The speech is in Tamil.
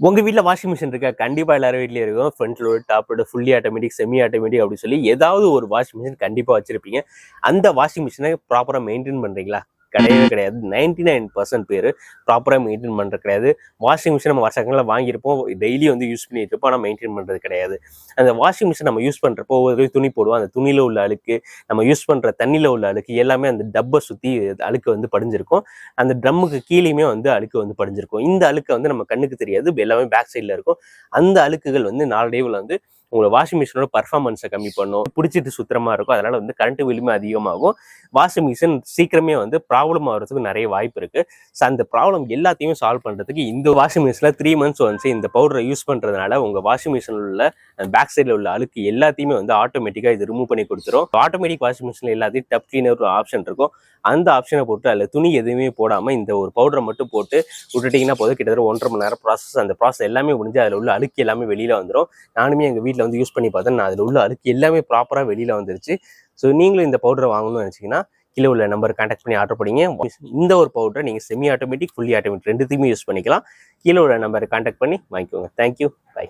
உங்க வீட்டில் வாஷிங் மிஷின் இருக்கா? கண்டிப்பா எல்லாரும் வீட்லயும் இருக்கும். Front load top load fully automatic semi automatic அப்படின்னு சொல்லி ஏதாவது ஒரு வாஷிங் மிஷின் கண்டிப்பா வச்சிருப்பீங்க. அந்த வாஷிங் மிஷினை ப்ராப்பரா மெயின்டைன் பண்றீங்களா? கிடையவே கிடையாது. நைன்டி நைன் பர்சன்ட் பேர் ப்ராப்பராக மெயின்டைன் பண்ணுறது கிடையாது. வாஷிங் மிஷின் நம்ம வருஷங்களில் வாங்கியிருப்போம். டெய்லி வந்து யூஸ் பண்ணிட்டு இருப்போம். ஆனால் மெயின்டைன் பண்ணுறது கிடையாது. அந்த வாஷிங் மிஷின் நம்ம யூஸ் பண்ணுறப்போ ஒவ்வொரு துணி போடுவோம். அந்த துணியில் உள்ள அழுக்கு நம்ம யூஸ் பண்ணுற தண்ணியில் உள்ள அழுக்கு எல்லாமே அந்த டப்பை சுற்றி அழுக்கு வந்து படிஞ்சிருக்கும். அந்த ட்ரம்முக்கு கீழேயுமே வந்து அழுக்கு வந்து படிஞ்சிருக்கும். இந்த அழுக்கு வந்து நம்ம கண்ணுக்கு தெரியாது. எல்லாமே பேக் சைடில் இருக்கும். அந்த அழுக்குகள் வந்து நாளடைவில் வந்து உங்களோட வாஷிங் மிஷினோட பர்ஃபார்மன்ஸை கம்மி பண்ணும். பிடிச்சிட்டு சுத்தமாக இருக்கும். அதனால வந்து கரண்ட் பில்லுமே அதிகமாகும். வாஷிங் மிஷின் சீக்கிரமே வந்து ப்ராப்ளம் ஆகிறதுக்கு நிறைய வாய்ப்பு இருக்கு. ஸோ அந்த ப்ராப்ளம் எல்லாத்தையும் சால்வ் பண்ணுறதுக்கு இந்த வாஷிங் மிஷினில் த்ரீ மந்த்ஸ் வந்து இந்த பவுடரை யூஸ் பண்ணுறதுனால உங்கள் வாஷிங் மிஷினில் உள்ள பேக் சைடில் உள்ள அழுக்கு எல்லாத்தையுமே வந்து ஆட்டோமேட்டிக்காக இது ரிமூவ் பண்ணி கொடுத்துரும். ஆட்டோமேட்டிக் வாஷிங் மிஷினில் எல்லாத்தையும் டப் கிளீனர் ஒரு ஆப்ஷன் இருக்கும். அந்த ஆப்ஷனை போட்டு அதில் துணி எதுவுமே போடாமல் இந்த ஒரு பவுடரை மட்டும் போட்டு விட்டுட்டிங்கன்னா போதும். கிட்டத்தட்ட ஒன்றரை மணி நேரம் ப்ராசஸ் அந்த ப்ராசஸ் எல்லாமே முடிஞ்சு அதில் உள்ள அழுக்கு எல்லாமே வெளியில் வந்துடும் நானுமே எங்கள் வீட்டில் வந்து யூஸ் பண்ணி பார்த்தேன் நான் அதில் உள்ள அழுக்கு எல்லாமே ப்ராப்பராக வெளியில் வந்துருச்சு. ஸோ நீங்களும் இந்த பவுடரை வாங்கணும்னு நினச்சிங்கன்னா கீழே உள்ள நம்பர் கான்டாக்ட் பண்ணி ஆர்டர் பண்ணிங்க. இந்த ஒரு பவுடரை நீங்கள் செமி ஆட்டோமேட்டிக் ஃபுல்லி ஆட்டோமேட்டிக் ரெண்டுத்தையுமே யூஸ் பண்ணிக்கலாம். கீழே உள்ள நம்பரை கான்டாக்ட் பண்ணி வாங்கிக்கோங்க. Thank you bye